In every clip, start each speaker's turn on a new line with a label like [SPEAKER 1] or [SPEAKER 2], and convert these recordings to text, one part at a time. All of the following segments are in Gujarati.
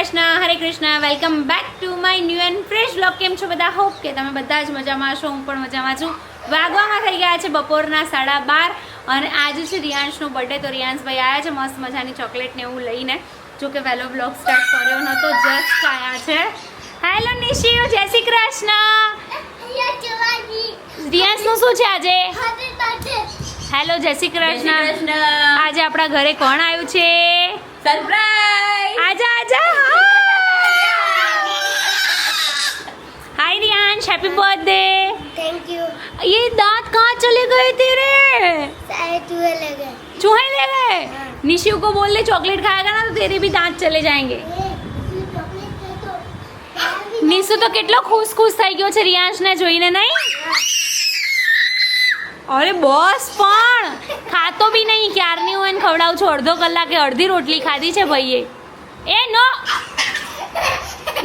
[SPEAKER 1] Krishna Hare Krishna welcome back to my new and fresh blog કેમ છો બધા? હોપ કે તમે બધા જ મજામાં છો. હું પણ મજામાં છું. વાગવામાં થઈ ગયા છે બપોરના સાડા બાર અને આજે છે રિયાંશનો બર્થડે તો રિયાંશભાઈ આવ્યા છે મસ્ત મજાની ચોકલેટ ને એવું લઈને. જો કે વહેલો બ્લોગ સ્ટાર્ટ કર્યો નહોતો જસ્ટ આવ્યા છે. હેલો નિશિયો જય શ્રી કૃષ્ણ. રિયાંશનું શું છે આજે? હેલો જય શ્રી કૃષ્ણ. આજે આપણા ઘરે કોણ આવ્યું છે?
[SPEAKER 2] સરપ્રાઈઝ
[SPEAKER 1] आजा हैप्पी बर्थडे
[SPEAKER 3] थैंक यू
[SPEAKER 1] ये दांत कहाँ चले गए तेरे
[SPEAKER 3] सारे चूहे लगे
[SPEAKER 1] चूहे ले गए निशिव को बोल दे चॉकलेट खाएगा ना तो तेरे भी दांत चले जाएंगे નિશુ તો કેટલો ખુશ ખુશ થઈ ગયો છે રિયાંશને જોઈને નહીં અરે બોસ પણ ખાતો બી નહીં ક્યારની હું એને ખવડાવું છું અડધો કલાકે અડધી રોટલી ખાધી છે ભાઈએ એ નો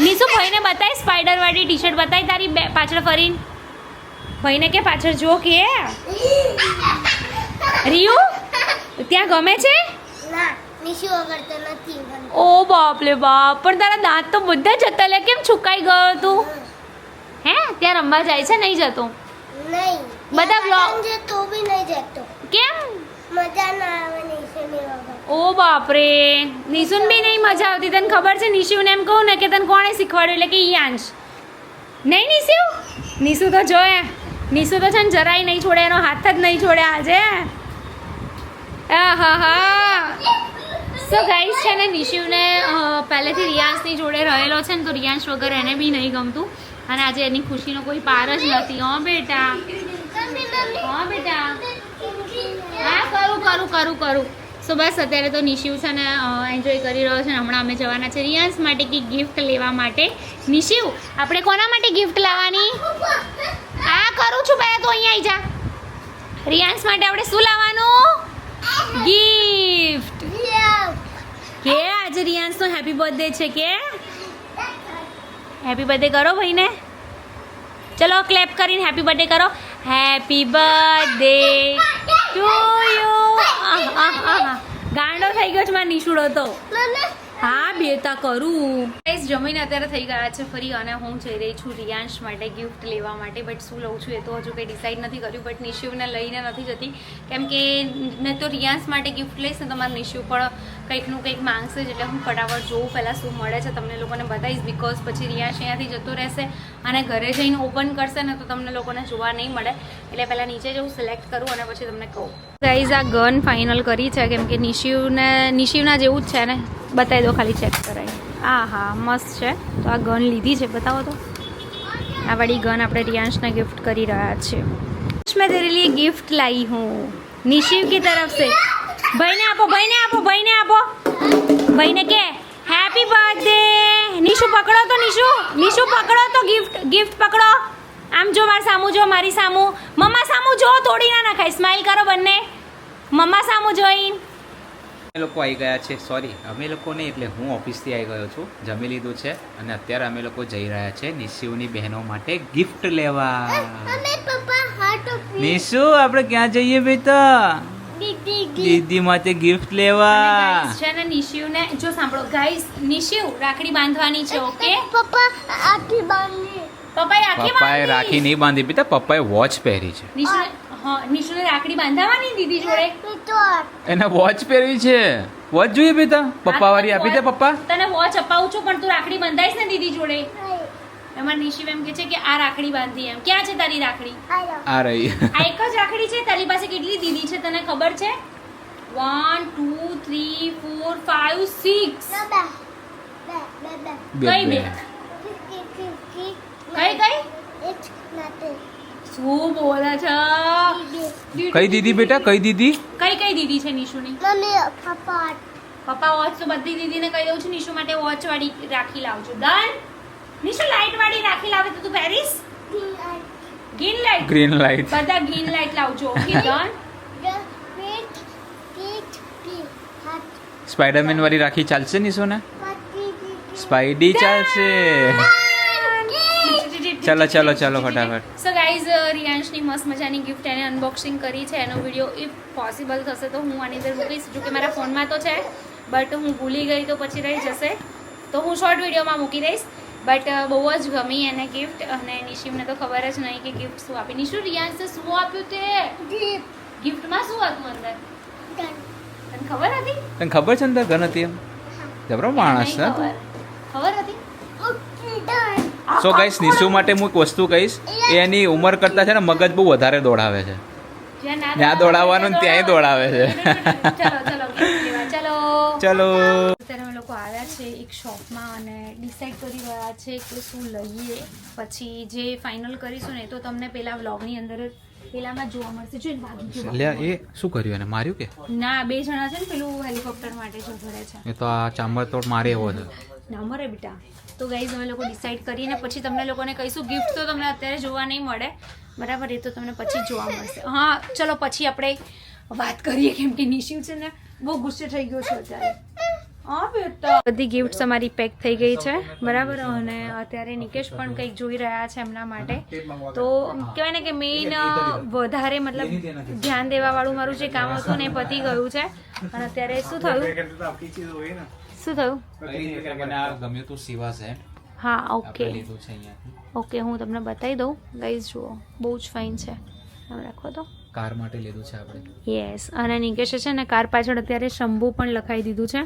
[SPEAKER 1] નિશુ ભાઈને બતાય સ્પાઈડર વાળી ટી શર્ટ બતાય તારી બે પાછળ ફરીને? ભાઈને કે પાછળ જો કે? રિયુ ત્યાં ગમે છે. ઓ બાપ લે બાપ પણ તારા દાંત તો બધા જતા લે કેમ છુકાઈ ગયો તું? હે ત્યાં રમવા જાય છે નહીં જતો?
[SPEAKER 3] નહીં.
[SPEAKER 1] બધા
[SPEAKER 3] બ્લોગ તો બી નહીં જતો.
[SPEAKER 1] કેમ?
[SPEAKER 3] મજા ના આવે નિશુની વગર
[SPEAKER 1] ઓ બાપ રે નિશુન બી નહીં મજા આવતી. તને ખબર છે નિશુને એમ કહું ને કે તને કોણે શીખવાડ્યું? એટલે કે યાંશ નહીં નિશુ? નિશુ તો જોયે નિશુ તો છે ને જરાય નહીં છોડે એનો હાથ જ નહીં છોડે આજે. હા હા. સો ગાઈસ છે ને નિશિવને પહેલેથી રિયાંશની જોડે રહેલો છે ને તો રિયાંશ વગર એને બી નહીં ગમતું. અને આજે એની ખુશીનો કોઈ પાર જ નથી. હો બેટા. હા બેટા. હા કરું કરું કરું કરું. સો બસ અત્યારે તો નિશિવ છે ને એન્જોય કરી રહ્યો છે ને હમણાં અમે જવાના છે રિયાન્સ માટે કે ગિફ્ટ લેવા માટે. નિશિવ આપણે કોના માટે ગિફ્ટ લાવવાની? આ કરું છું પહેલાં તો અહીંયા આવી જા. રિયાન્સ માટે આપણે શું લાવવાનું? ગિફ્ટ કે આજે રિયાંશનો હેપી બર્થડે છે કે? હેપી બર્થડે કરો ભાઈને. ચલો ક્લેપ કરીને હેપી બર્થડે કરો. હેપી બર્થડે ગાંડો થઈ ગયો છે મારા નિશુડો તો હા બેટા કરું. ગાઈસ જમીને અત્યારે થઈ ગયા છે ફરી અને હું જઈ રહી છું રિયાંશ માટે ગિફ્ટ લેવા માટે બટ શું લઉં છું એ તો હજુ કંઈ ડિસાઇડ નથી કર્યું બટ નિશિવને લઈને નથી જતી. કેમ કે મેં તો રિયાંશ માટે ગિફ્ટ લઈશ ને તમારા નિશિવ પણ કંઈકનું કંઈક માંગશે જ એટલે હું ફટાફટ જોઉં, પહેલાં શું મળે છે તમને લોકોને બતાવીશ બિકોઝ પછી રિયાંશ અહીંયાથી જતો રહેશે અને ઘરે જઈને ઓપન કરશે ને તો તમને લોકોને જોવા નહીં મળે. એટલે પહેલાં નીચે જવું સિલેક્ટ કરું અને પછી તમને કહું. ગાઈઝ આ ગન ફાઇનલ કરી છે, કેમ કે નિશિવને, નિશિવના જેવું જ છે ને. બતાવી દો ખાલી ચેક કરાવી આ હા, મસ્ત છે. તો આ ગન લીધી છે, બતાવો તો. આ વાળી ગન આપણે રિયાંશને ગિફ્ટ કરી રહ્યા છીએ મેં તેરે ગિફ્ટ લાવી હું. નિશિવ કી તરફ સે. ભાઈને આપો ભાઈને આપો ભાઈને આપો. ભાઈને કે હેપી બર્થડે નિશુ, પકડો તો નિશુ. નિશુ, પકડો તો ગિફ્ટ ગિફ્ટ પકડો. આમ જો મારી સામુ જો, મારી સામું. મમ્મા સામું જો, તોડી ના નાખાય. સ્માઈલ કરો બંને. મમ્મા સામું
[SPEAKER 4] જોઈને. લોકો આવી ગયા છે સોરી અમે લોકો નહીં એટલે હું ઓફિસથી આવી ગયો છું જમી લીધું છે અને અત્યારે અમે લોકો જઈ રહ્યા છે નિશુની બહેનો માટે ગિફ્ટ લેવા. નિશુ આપણે ક્યાં જઈએ બેટા
[SPEAKER 3] દીદી
[SPEAKER 4] દીદી. માટે ગિફ્ટ લેવા.
[SPEAKER 1] ગાઈસ છે ને નિશિવને જો સાંભળો ગાઈસ નિશિવ રાખડી બાંધવાની છે ઓકે
[SPEAKER 3] પપ્પા આખી બાંધી.
[SPEAKER 1] પપ્પાએ આખી
[SPEAKER 4] પપ્પાએ રાખી નહીં બાંધી બેટા પપ્પાએ વોચ પહેરી છે.
[SPEAKER 1] નિશુને હા નિશુને રાખડી બાંધાવાની દીદી જોડે?
[SPEAKER 4] એને વોચ પહેરવી છે. વોચ જોઈએ બેટા પપ્પા વાળી આપી દે પપ્પા?
[SPEAKER 1] તને વોચ અપાવું છું પણ તું રાખડી બંધાઈશ ને દીદી જોડે? એમાં નિશિવ એમ કે છે કે આ રાખડી બાંધી એમ. ક્યાં છે તારી રાખડી?
[SPEAKER 4] આ રહી.
[SPEAKER 1] આ એક જ રાખડી છે? તારી પાસે કેટલી દીદી છે તને ખબર છે? One two three four five six
[SPEAKER 3] બે બે બે બે
[SPEAKER 4] બે.
[SPEAKER 1] કઈ બે? કઈ કઈ?
[SPEAKER 3] એક નાતે
[SPEAKER 1] શું બોલે છે?
[SPEAKER 4] કઈ દીદી બેટા? કઈ દીદી?
[SPEAKER 1] કઈ કઈ દીદી છે નિશુની?
[SPEAKER 3] મમ્મી પપ્પા
[SPEAKER 1] પપ્પા વોચ તો બધી દીદીને કહી દઉં છું નિશુ માટે વોચ વાળી રાખી લાવજો. ડન નિશુ લાઈટ વાળી રાખી લાવે તો તું પહેરીશ? ગ્રીન લાઈટ
[SPEAKER 4] ગ્રીન લાઈટ
[SPEAKER 1] બધા ગ્રીન લાઈટ લાવજો ઓકે ડન
[SPEAKER 4] સ્પાઈડરમેન વાળી રાખી ચાલશે નિશુ ને સ્પાઈડી ચાલશે. ચલો ચાલો ચાલો ફટાફટ.
[SPEAKER 1] સો ગાઈઝ રિયાંશની મસ્ત મજાની ગિફ્ટ એને અનબોક્સિંગ કરી છે. એનો વીડિયો ઇફ પોસિબલ થશે તો હું આની અંદર મૂકીશ જો કે મારા ફોનમાં તો છે બટ હું ભૂલી ગઈ તો પછી રહી જશે. તો હું શોર્ટ વિડીયોમાં મૂકી દઈશ. બટ બહુ જ ગમી એને ગિફ્ટ અને નિશિમને તો ખબર જ નહીં કે ગિફ્ટ શું આપી. નિશુ રિયાન્સે શું આપ્યું તે. ગિફ્ટમાં શું હતું અંદર. તને ખબર હતી?
[SPEAKER 4] તને ખબર છે અંદર તાર હતી એમ? જબરો માણસ છે
[SPEAKER 1] ખબર. હતી.
[SPEAKER 4] સો ગાઈસ નિશુ માટે હું એક વસ્તુ કહીશ એની ઉંમર કરતાં છે ને મગજ બહુ વધારે દોડાવે છે.
[SPEAKER 1] જ્યાં
[SPEAKER 4] દોડાવવાનું ત્યાંય દોડાવે છે.
[SPEAKER 1] ચલો અત્યારે અમે લોકો આવ્યા છે એક શોપમાં અને ડિસાઈડ કરી રહ્યા છે કે શું લઈએ. પછી જે ફાઇનલ કરીશું ને તો તમને પેલા વ્લોગની અંદર જ પેલામાં જોવા મળશે. જો
[SPEAKER 4] એ શું કર્યું એને? માર્યું કે?
[SPEAKER 1] ના બે જણા છે ને પેલું હેલિકોપ્ટર માટે ઝઘડે છે.
[SPEAKER 4] એ તો આ ચામર તોડ મારે એવો છે
[SPEAKER 1] ના મરે બેટા. તો ગાઈઝ અમે લોકો ડિસાઈડ કરીને પછી તમને લોકોને કહીશું ગિફ્ટ તો તમને અત્યારે જોવા નહીં મળે. બરાબર, એ તો તમને પછી જોવા મળશે. હા, ચલો પછી આપણે વાત કરીએ, કેમ કે નિશિવ છે ને બહુ ગુસ્સે થઈ ગયો છે અત્યારે. બધી ગિફ્ટ્સ અમારી પેક થઈ ગઈ છે. બરાબર, અને અત્યારે નિકેશ પણ કંઈક જોઈ રહ્યા છે એમના માટે. તો કહેવાય ને કે મેઇન વધારે મતલબ ધ્યાન દેવા વાળું મારું જે કામ હતું ને એ પતી ગયું છે. અને અત્યારે શું થયું? શું થયું?
[SPEAKER 4] મને આ ગમ્યું તું સિવા સેટ
[SPEAKER 1] હા ઓકે.
[SPEAKER 4] લીધું છે અહીંયાથી.
[SPEAKER 1] ઓકે હું તમને બતાવી દઉં. ગાઈઝ જુઓ બહુ જ ફાઇન છે. એમ રાખો તો.
[SPEAKER 4] કાર માટે લીધું છે આપણે.
[SPEAKER 1] યસ અને નિકેશે છે ને કાર પાછળ અત્યારે શંભુ પણ લખાઈ દીધું છે.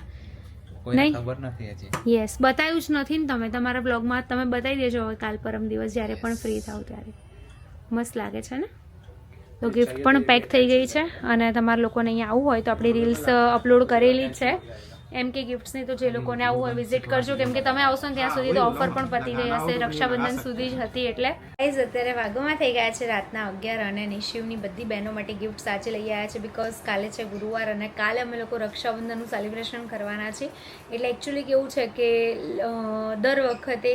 [SPEAKER 1] નહીં.
[SPEAKER 4] ખબર નથી હજી.
[SPEAKER 1] યસ બતાવ્યું જ નથી ને તમે. તમારા બ્લોગમાં તમે બતાવી દેજો હવે કાલ પરમ દિવસ જ્યારે પણ ફ્રી થાવ ત્યારે. મસ્ત લાગે છે ને? તો ગિફ્ટ પણ પેક થઈ ગઈ છે અને તમારા લોકોને અહીંયા આવવું હોય તો આપણી રીલ્સ અપલોડ કરેલી જ છે. એમ કે ગિફ્ટ્સની તો જે લોકોને આવું હોય વિઝિટ કરજો. કેમ કે તમે આવશો ને ત્યાં સુધી તો ઓફર પણ પતી ગઈ હશે રક્ષાબંધન સુધી જ હતી એટલે. ગાઈઝ અત્યારે વાગોમાં થઈ ગયા છે રાતના અગિયાર અને નિશિવની બધી બહેનો માટે ગિફ્ટ સાચી લઈ આવ્યા છે બિકોઝ કાલે છે ગુરુવાર અને કાલે અમે લોકો રક્ષાબંધનનું સેલિબ્રેશન કરવાના છે એટલે એકચ્યુઅલી કેવું છે કે દર વખતે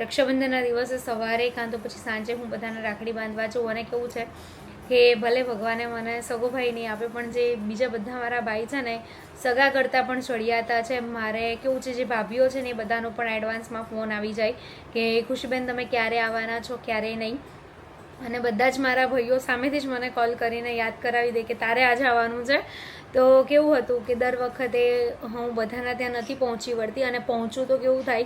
[SPEAKER 1] રક્ષાબંધનના દિવસે સવારે કાં તો પછી સાંજે હું બધાને રાખડી બાંધવા જઉં અને કેવું છે કે ભલે ભગવાને મને સગો ભાઈ નહીં આપે, પણ જે બીજા બધા મારા ભાઈ છે ને, સગા કરતાં પણ ચડિયાતા છે. મારે કેવું છે, જે ભાભીઓ છે ને, એ બધાનો પણ એડવાન્સમાં ફોન આવી જાય કે, ખુશીબેન, તમે ક્યારે આવવાના છો, ક્યારે નહીં? અને બધા જ મારા ભાઈઓ સામેથી જ મને કોલ કરીને યાદ કરાવી દે કે, તારે આજે આવવાનું છે. તો કેવું હતું કે, દર વખતે હું બધાના ત્યાં નથી પહોંચી વળતી અને પહોંચું તો કેવું થાય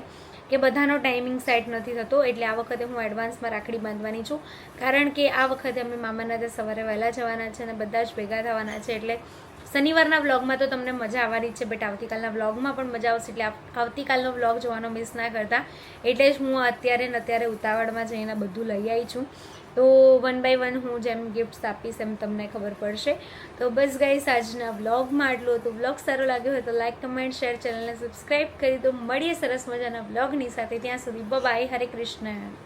[SPEAKER 1] કે બધાનો ટાઈમિંગ સેટ નથી થતો, એટલે આ વખતે હું એડવાન્સમાં રાખડી બાંધવાની છું. કારણ કે આ વખતે અમે મામાના ત્યાં સવારે વહેલા જવાના છે અને બધા જ ભેગા થવાના છે, એટલે શનિવારના વ્લોગમાં તો તમને મજા આવવાની છે બટ આવતીકાલના વ્લોગમાં પણ મજા આવશે, એટલે આવતીકાલનો વ્લોગ જોવાનો મિસ ના કરતા. એટલે જ હું અત્યારે ને અત્યારે ઉતાવળમાં જઈને બધું લઈ આવી છું. તો વન બાય વન હું જેમ ગિફ્ટ્સ આપીશ એમ તમને ખબર પડશે. તો બસ ગાઈસ આજના વ્લોગમાં આટલું હતું. વ્લોગ સારો લાગ્યો હોય તો લાઇક કમેન્ટ શેર ચેનલને સબસ્ક્રાઈબ કરી દો. મળીએ સરસ મજાના વ્લોગની સાથે. ત્યાં સુધી બાય હરે કૃષ્ણ.